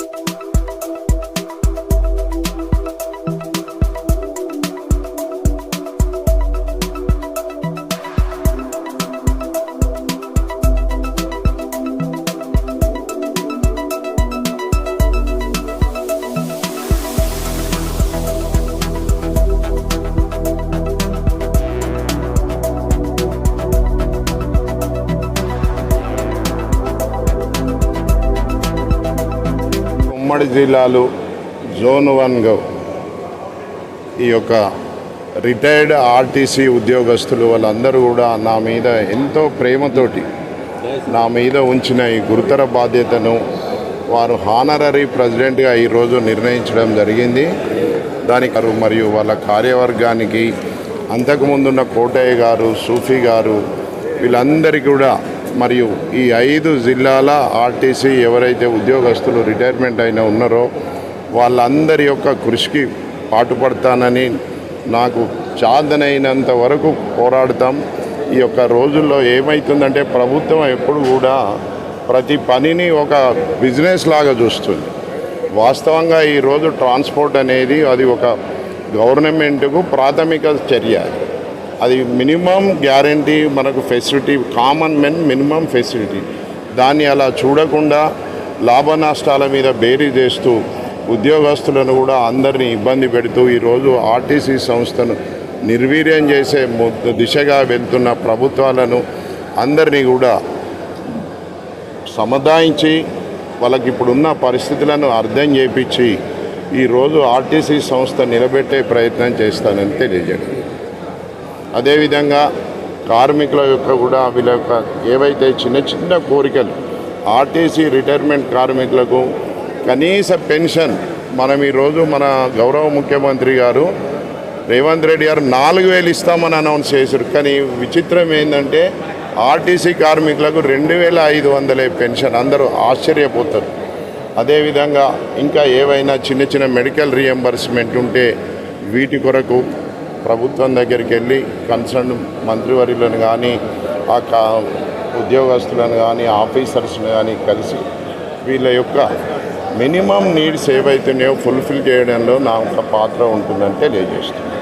you ఉమ్మడి జిల్లాలు zone వన్గా ఈ యొక్క రిటైర్డ్ ఆర్టీసీ ఉద్యోగస్తులు వాళ్ళందరూ కూడా నా మీద ఎంతో ప్రేమతోటి నా మీద ఉంచిన ఈ గురుతర బాధ్యతను వారు హానరరీ ప్రెసిడెంట్గా ఈరోజు నిర్ణయించడం జరిగింది. దానికి మరియు వాళ్ళ కార్యవర్గానికి అంతకుముందున్న కోటయ్య గారు సూఫీ గారు వీళ్ళందరికీ కూడా మరియు ఈ ఐదు జిల్లాల ఆర్టీసీ ఎవరైతే ఉద్యోగస్తులు రిటైర్మెంట్ అయిన ఉన్నారో వాళ్ళందరి యొక్క కృషికి పాటుపడతానని నాకు చాదనైనంత వరకు పోరాడతాం. ఈ యొక్క రోజుల్లో ఏమవుతుందంటే ప్రభుత్వం ఎప్పుడు కూడా ప్రతి పనిని ఒక బిజినెస్ లాగా చూస్తుంది. వాస్తవంగా ఈరోజు ట్రాన్స్పోర్ట్ అనేది అది ఒక గవర్నమెంట్కు ప్రాథమిక చర్య. అది మినిమం గ్యారంటీ మనకు facility common men minimum facility. దాన్ని అలా చూడకుండా లాభ నష్టాల మీద బేరీ చేస్తూ ఉద్యోగస్తులను కూడా అందరినీ ఇబ్బంది పెడుతూ ఈరోజు ఆర్టీసీ సంస్థను నిర్వీర్యం చేసే దిశగా వెళ్తున్న ప్రభుత్వాలను అందరినీ కూడా సముదాయించి వాళ్ళకి ఇప్పుడున్న పరిస్థితులను అర్థం చేపించి ఈరోజు ఆర్టీసీ సంస్థ నిలబెట్టే ప్రయత్నం చేస్తానని తెలియజేయండి. అదేవిధంగా కార్మికుల యొక్క కూడా వీళ్ళ యొక్క ఏవైతే చిన్న చిన్న కోరికలు ఆర్టీసీ రిటైర్మెంట్ కార్మికులకు కనీస పెన్షన్ మనం ఈరోజు మన గౌరవ ముఖ్యమంత్రి గారు రేవంత్ రెడ్డి గారు నాలుగు వేలు ఇస్తామని అనౌన్స్ చేశారు. కానీ విచిత్రం ఏంటంటే ఆర్టీసీ కార్మికులకు రెండు వేల ఐదు వందలే పెన్షన్. అందరూ ఆశ్చర్యపోతారు. అదేవిధంగా ఇంకా ఏవైనా చిన్న చిన్న మెడికల్ రియంబర్స్మెంట్ ఉంటే వీటి కొరకు ప్రభుత్వం దగ్గరికి వెళ్ళి కన్సర్న్ మంత్రివర్యులను కానీ ఆ కా ఉద్యోగస్తులను కానీ ఆఫీసర్స్ని కానీ కలిసి వీళ్ళ యొక్క మినిమం నీడ్స్ ఏవైతున్నాయో ఫుల్ఫిల్ చేయడంలో నా యొక్క పాత్ర ఉంటుందని తెలియజేస్తున్నాను